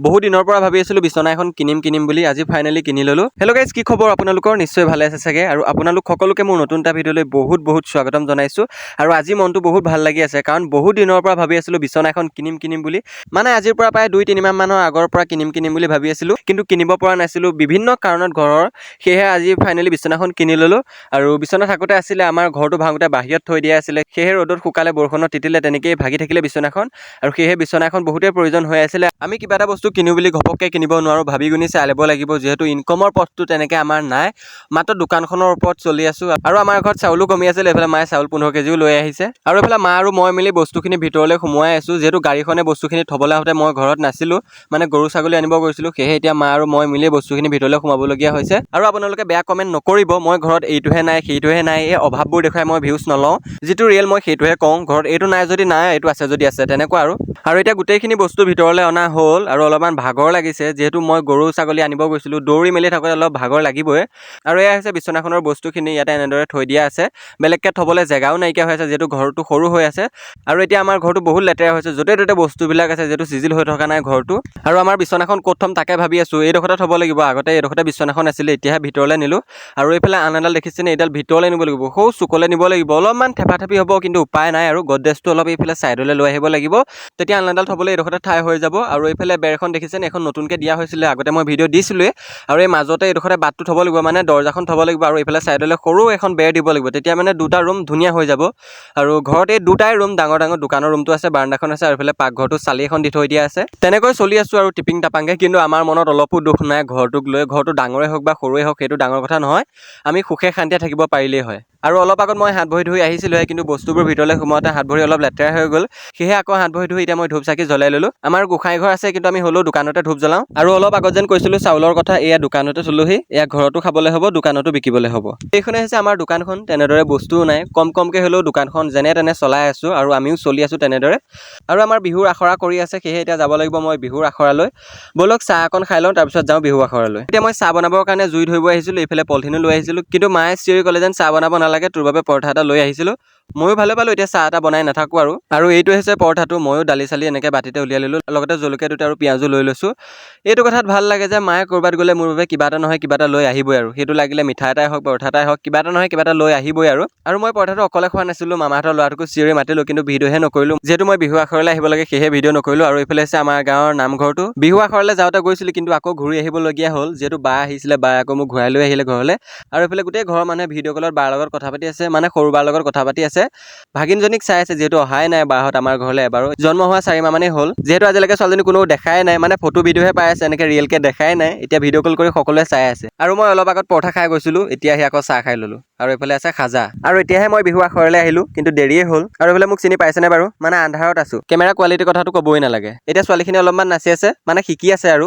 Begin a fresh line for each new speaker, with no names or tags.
বহু দিনৰ পৰা ভাবি আছিলোঁ বিচনা এখন কিনিম কিনিম বুলি আজি ফাইনেলি কিনি ল'লোঁ। হেল্ল' গাইজ কি খবৰ? আপোনালোকৰ? নিশ্চয় ভালে আছে চাগে? আৰু আপোনালোক সকলোকে মোৰ নতুন এটা ভিডিঅ'লৈ বহুত বহুত স্বাগতম জনাইছোঁ। আৰু আজি মনটো বহুত ভাল লাগি আছে কাৰণ বহুত দিনৰ পৰা ভাবি আছিলোঁ বিচনা এখন কিনিম কিনিম বুলি। মানে আজিৰ পৰা প্ৰায় দুই তিনিমাহ মানৰ আগৰ পৰা কিনিম কিনিম বুলি ভাবি আছিলোঁ। কিন্তু কিনিব পৰা নাছিলোঁ। বিভিন্ন কাৰণত ঘৰৰ সেয়েহে আজি ফাইনেলি বিচনাখন কিনি ল'লোঁ। আৰু বিচনা থাকোঁতে আছিলে আমাৰ ঘৰটো ভাঙোতে বাহিৰত থৈ দিয়া আছিলে। সেয়েহে ৰ'দত শুকালে বৰষুণত তিতিলে তেনেকেই ভাগি থাকিলে বিচনাখন আৰু সেয়েহে বিচনা এখন বহুতেই প্ৰয়োজন হৈ আছিলে। আমি কিবা এটা বস্তু কিনো বুলি ঘপককৈ কিনিব নোৱাৰোঁ ভাবি গুণি চাই ল'ব লাগিব। যিহেতু ইনকমৰ পথটো তেনেকৈ আমাৰ নাই মাত্ৰ দোকানখনৰ ওপৰত চলি আছোঁ। আৰু আমাৰ ঘৰত চাউলো কমি আছিলে এইফালে মায়ে চাউল পোন্ধৰ কেজিও লৈ আহিছে। আৰু এইফালে মা আৰু মই মিলি বস্তুখিনি ভিতৰলৈ সোমোৱাই আছোঁ। যিহেতু গাড়ীখনে বস্তুখিনি থ'বলৈ আহোঁতে মই ঘৰত নাছিলোঁ মানে গৰু ছাগলী আনিব গৈছিলোঁ সেয়েহে এতিয়া মা আৰু মই মিলি বস্তুখিনি ভিতৰলৈ সোমাবলগীয়া হৈছে। আৰু আপোনালোকে বেয়া কমেণ্ট নকৰিব মই ঘৰত এইটোহে নাই সেইটোহে নাই এই অভাৱবোৰ দেখুৱাই মই ভিউজ নলওঁ। যিটো ৰিয়েল মই সেইটোহে কওঁ ঘৰত এইটো নাই যদি নাই এইটো আছে যদি আছে তেনেকুৱা আৰু। আৰু এতিয়া গোটেইখিনি বস্তু ভিতৰলৈ অনা হ'ল আৰু অলপমান ভাগৰ লাগিছে যিহেতু মই গৰু ছাগলী আনিব গৈছিলোঁ দৌৰি মেলি থাকোঁতে অলপ ভাগৰ লাগিবই। আৰু এয়া হৈছে বিচনাখনৰ বস্তুখিনি ইয়াতে এনেদৰে থৈ দিয়া আছে। বেলেগকৈ থ'বলৈ জেগাও নাইকিয়া হৈ আছে যিহেতু ঘৰটো সৰু হৈ আছে। আৰু এতিয়া আমাৰ ঘৰটো বহুত লেতেৰা হৈছে য'তে ত'তে বস্তুবিলাক আছে যিহেতু চিজিল হৈ থকা নাই ঘৰটো। আৰু আমাৰ বিচনাখন ক'ত থ'ম তাকে ভাবি আছোঁ। এইডোখৰতে থ'ব লাগিব আগতে এইডোখৰতে বিচনাখন আছিলে এতিয়াহে ভিতৰলৈ নিলোঁ। আৰু এইফালে আন এডাল দেখিছেনে এইডাল ভিতৰলৈ নিব লাগিব। সৌ চুকলৈ নিব লাগিব। অলপমান থেপা থেপি হ'ব কিন্তু উপায় নাই আৰু। গডৰেজটো অলপ এইফালে ছাইডলৈ লৈ আহিব লাগিব। তেতিয়া আন এডাল থ'বলৈ এইডোখৰতে ঠাই হৈ যাব। আৰু এইফালে বেৰখন দেখিছেনে এখন নতুনকৈ দিয়া হৈছিলে। আগতে মই ভিডিঅ' দিছিলোঁৱে আৰু এই মাজতে এইডোখৰতে বাটটো থ'ব লাগিব মানে দৰ্জাখন থ'ব লাগিব আৰু এইফালে ছাইডলৈ সৰু এখন বেৰ দিব লাগিব। তেতিয়া মানে দুটা ৰুম ধুনীয়া হৈ যাব। আৰু ঘৰত এই দুটাই ৰুম ডাঙৰ ডাঙৰ দোকানৰ ৰুমটো আছে বাৰাণ্ডাখন আছে আৰু এইফালে পাকঘৰটো চালি এখন দি থৈ দিয়া আছে। তেনেকৈ চলি আছোঁ আৰু টিপিং টাপাংকৈ কিন্তু আমাৰ মনত অলপো দুখ নাই ঘৰটোক লৈ। ঘৰটো ডাঙৰে হওক বা সৰুৱে হওক সেইটো ডাঙৰ কথা নহয়। আমি সুখে শান্তিয়ে থাকিব পাৰিলেই হয়। আৰু অলপ আগত মই হাত ভৰি ধুই আহিছিলোঁহে কিন্তু বস্তুবোৰ ভিতৰলৈ সোমাওঁতে হাত ভৰি অলপ লেতেৰা হৈ গ'ল। সেয়েহে আকৌ হাত ভৰি ধুই এতিয়া মই ধূপ চাকি জ্বলাই ল'লোঁ। আমাৰ গোঁসাই ঘৰ আছে কিন্তু আমি হ'লেও দোকানতে ধূপ জ্বলাওঁ। আৰু অলপ আগত যেন কৈছিলোঁ চাউলৰ কথা এয়া দোকানতে থ'লোহি এয়া ঘৰতো খাবলৈ হ'ব দোকানতো বিকিবলৈ হ'ব। এইখনে হৈছে আমাৰ দোকানখন তেনেদৰে বস্তুও নাই। কম কমকৈ হ'লেও দোকানখন যেনে তেনে চলাই আছোঁ আৰু আমিও চলি আছোঁ তেনেদৰে। আৰু আমাৰ বিহুৰ আখৰা কৰি আছে সেয়েহে এতিয়া যাব লাগিব মই বিহুৰ আখৰালৈ। ব'লক চাহ অকণ খাই লওঁ তাৰপিছত যাওঁ বিহু আখৰালৈ। এতিয়া মই চাহ বনাবৰ কাৰণে জুই ধৰিব আহিছিলোঁ এইফালে পলিথিনো লৈ আহিছিলোঁ কিন্তু মায়ে চিঞৰি ক'লে যেন চাহ বনাব তোৰ বাবে পৰঠা এটা লৈ আহিছিলোঁ। ময়ো ভালে পালোঁ এতিয়া চাহ এটা বনাই নাথাকোঁ আৰু। আৰু এইটো হৈছে পৰঠাটো ময়ো দালি চালি এনেকৈ বাতিতে উলিয়াই ল'লোঁ লগতে জলকীয়া দুটা আৰু পিঁয়াজো লৈ লৈছোঁ। এইটো কথাত ভাল লাগে যে মায়ে ক'ৰবাত গ'লে মোৰ বাবে কিবা এটা নহয় কিবা এটা লৈ আহিবই আৰু। সেইটো লাগিলে মিঠা এটাই হওক পৰঠা এটাই হওক কিবা এটা নহয় কিবা এটা লৈ আহিবই আৰু। আৰু মই পৰঠাটো অকলে খোৱা নাছিলোঁ মামাহঁতৰ ল'ৰাটোকো চিঞৰি মাতিলোঁ কিন্তু ভিডিঅ'হে নকৰিলোঁ। যিহেতু মই বিহু আখৰলৈ আহিব লাগে সেয়েহে ভিডিঅ' নকৰিলোঁ। আৰু এইফালে হৈছে আমাৰ গাঁৱৰ নামঘৰটো। বিহু আখৰলৈ যাওঁতে গৈছিলোঁ কিন্তু আকৌ ঘূৰি আহিবলগীয়া হ'ল। যিহেতু বা আহিছিলে বাই আকৌ মোক ঘূৰাই লৈ আহিলে ঘৰলৈ। আৰু এইফালে গোটেই ঘৰৰ মানুহে ভিডিঅ' কলত বাৰ লগত কথা পাতি আছে মানে সৰু বাৰ লগত কথা পাতি আছে। ভাগিনজনীক চাই আছে যিহেতু অহাই নাই বাহঁত আমাৰ ঘৰলৈ এবাৰো। জন্ম হোৱা চাৰি মাহ মানেই হ'ল। যিহেতু আজিলৈকে ছোৱালীজনী কোনো দেখাই নাই মানে ফটো ভিডিঅ'হে পাই আছে এনেকৈ ৰিয়েলকৈ দেখাই নাই। এতিয়া ভিডিঅ' কল কৰি সকলোৱে চাই আছে। আৰু মই অলপ আগত পৰঠা খাই গৈছিলোঁ এতিয়া আহি আকৌ চাহ খাই ল'লোঁ। আৰু এইফালে আছে খাজা। আৰু এতিয়াহে মই বিহু আখৰলৈ আহিলোঁ কিন্তু দেৰিয়ে হ'ল। আৰু এইফালে মোক চিনি পাইছেনে বাৰু? মানে আন্ধাৰত আছোঁ। কেমেৰা কোৱালিটিৰ কথাটো ক'বই নালাগে। এতিয়া ছোৱালীখিনি অলপমান নাচি আছে মানে শিকি আছে আৰু।